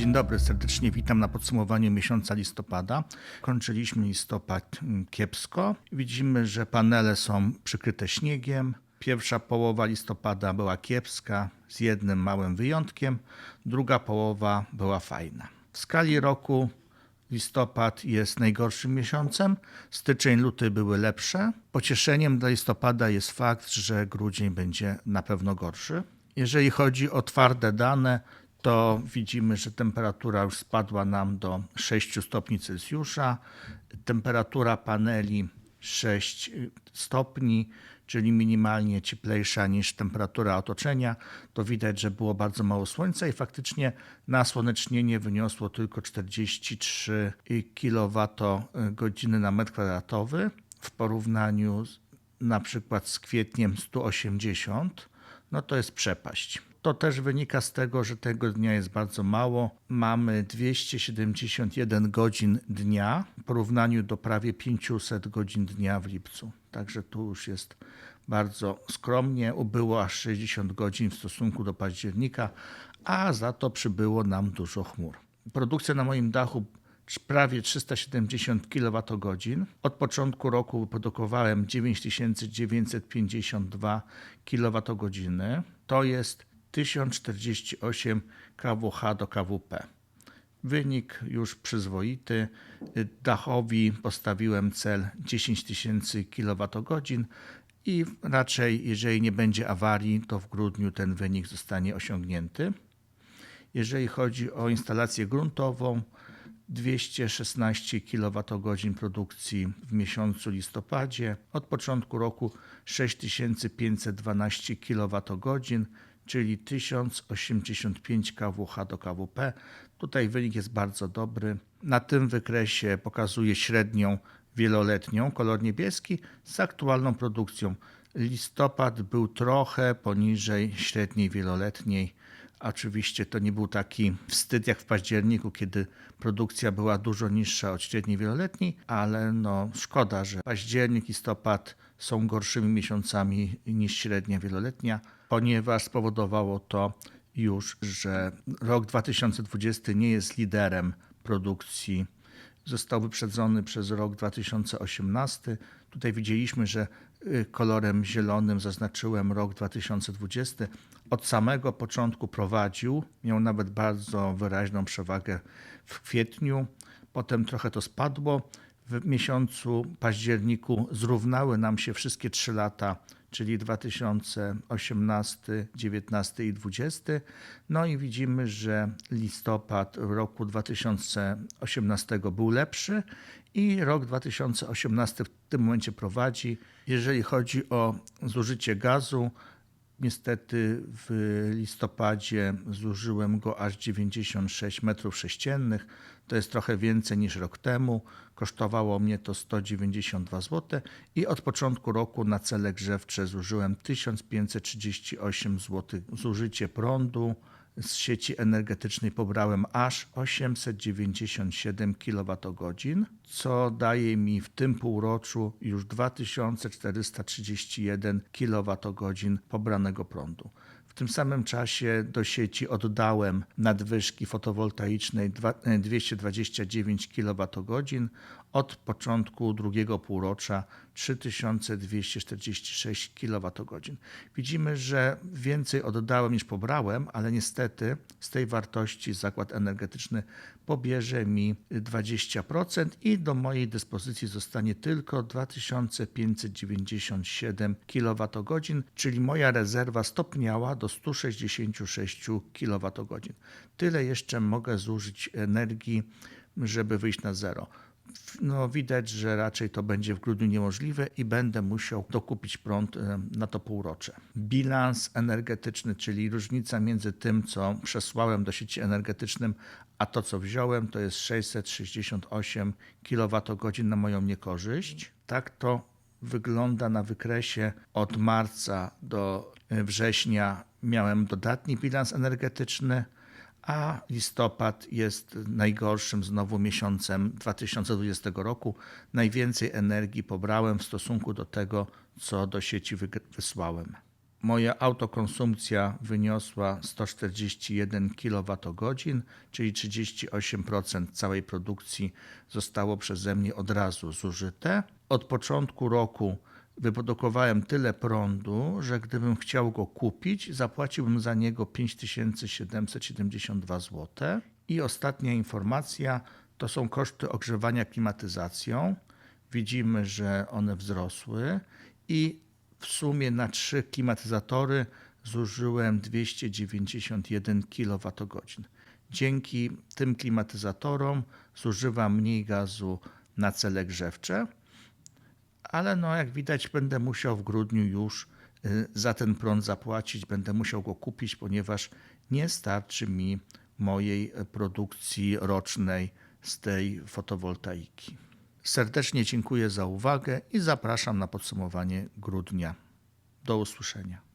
Dzień dobry, serdecznie witam na podsumowaniu miesiąca listopada. Kończyliśmy listopad mm, kiepsko. Widzimy, że panele są przykryte śniegiem. Pierwsza połowa listopada była kiepska, z jednym małym wyjątkiem. Druga połowa była fajna. W skali roku listopad jest najgorszym miesiącem. Styczeń, luty były lepsze. Pocieszeniem dla listopada jest fakt, że grudzień będzie na pewno gorszy. Jeżeli chodzi o twarde dane, to widzimy, że temperatura już spadła nam do 6 stopni Celsjusza. Temperatura paneli 6 stopni, czyli minimalnie cieplejsza niż temperatura otoczenia. To widać, że było bardzo mało słońca i faktycznie nasłonecznienie wyniosło tylko 43 kWh na metr kwadratowy w porównaniu z, na przykład z kwietniem 180. No to jest przepaść. To też wynika z tego, że tego dnia jest bardzo mało. Mamy 271 godzin dnia w porównaniu do prawie 500 godzin dnia w lipcu. Także tu już jest bardzo skromnie. Ubyło aż 60 godzin w stosunku do października, a za to przybyło nam dużo chmur. Produkcja na moim dachu prawie 370 kWh. Od początku roku wyprodukowałem 9952 kWh. To jest 1048 kWh do KWP. Wynik już przyzwoity. Dachowi postawiłem cel 10 tysięcy kWh i raczej, jeżeli nie będzie awarii, to w grudniu ten wynik zostanie osiągnięty. Jeżeli chodzi o instalację gruntową, 216 kWh produkcji w miesiącu listopadzie. Od początku roku 6512 kWh, czyli 1085 kWh do KWP. Tutaj wynik jest bardzo dobry. Na tym wykresie pokazuje średnią wieloletnią, kolor niebieski, z aktualną produkcją. Listopad był trochę poniżej średniej wieloletniej. Oczywiście to nie był taki wstyd jak w październiku, kiedy produkcja była dużo niższa od średniej wieloletniej, ale no szkoda, że październik, listopad są gorszymi miesiącami niż średnia wieloletnia, ponieważ spowodowało to już, że rok 2020 nie jest liderem produkcji. Został wyprzedzony przez rok 2018. Tutaj widzieliśmy, że y, kolorem zielonym zaznaczyłem rok 2020. Od samego początku prowadził, miał nawet bardzo wyraźną przewagę w kwietniu, potem trochę to spadło. W miesiącu październiku zrównały nam się wszystkie trzy lata czyli 2018, 19 i 20. No i widzimy, że listopad roku 2018 był lepszy i rok 2018 w tym momencie prowadzi. Jeżeli chodzi o zużycie gazu, Niestety w listopadzie zużyłem go aż 96 metrów sześciennych. To jest trochę więcej niż rok temu. Kosztowało mnie to 192 zł i od początku roku na cele grzewcze zużyłem 1538 zł. Zużycie prądu z sieci energetycznej pobrałem aż 897 kWh, co daje mi w tym półroczu już 2431 kWh pobranego prądu. W tym samym czasie do sieci oddałem nadwyżki fotowoltaicznej 229 kWh. Od początku drugiego półrocza 3246 kWh. Widzimy, że więcej oddałem niż pobrałem, ale niestety z tej wartości zakład energetyczny pobierze mi 20% i do mojej dyspozycji zostanie tylko 2597 kWh, czyli moja rezerwa stopniała do 166 kWh. Tyle jeszcze mogę zużyć energii, żeby wyjść na zero no, widać, że raczej to będzie w grudniu niemożliwe i będę musiał dokupić prąd e, na to półrocze. Bilans energetyczny, czyli różnica między tym, co przesłałem do sieci energetycznym, a to, co wziąłem, to jest 668 kWh na moją niekorzyść. Tak to wygląda na wykresie od marca do września. Miałem dodatni bilans energetyczny a listopad jest najgorszym znowu miesiącem 2020 roku. Najwięcej energii pobrałem w stosunku do tego, co do sieci wysłałem. Moja autokonsumpcja wyniosła 141 kWh, czyli 38% całej produkcji zostało przeze mnie od razu zużyte. Od początku roku wyprodukowałem tyle prądu, że gdybym chciał go kupić, zapłaciłbym za niego 5772 zł. I ostatnia informacja to są koszty ogrzewania klimatyzacją. Widzimy, że one wzrosły i w sumie na trzy klimatyzatory zużyłem 291 kWh. Dzięki tym klimatyzatorom zużywam mniej gazu na cele grzewcze, ale no jak widać będę musiał w grudniu już y, za ten prąd zapłacić, będę musiał go kupić, ponieważ nie starczy mi mojej y, produkcji rocznej z tej fotowoltaiki. Serdecznie dziękuję za uwagę i zapraszam na podsumowanie grudnia. Do usłyszenia.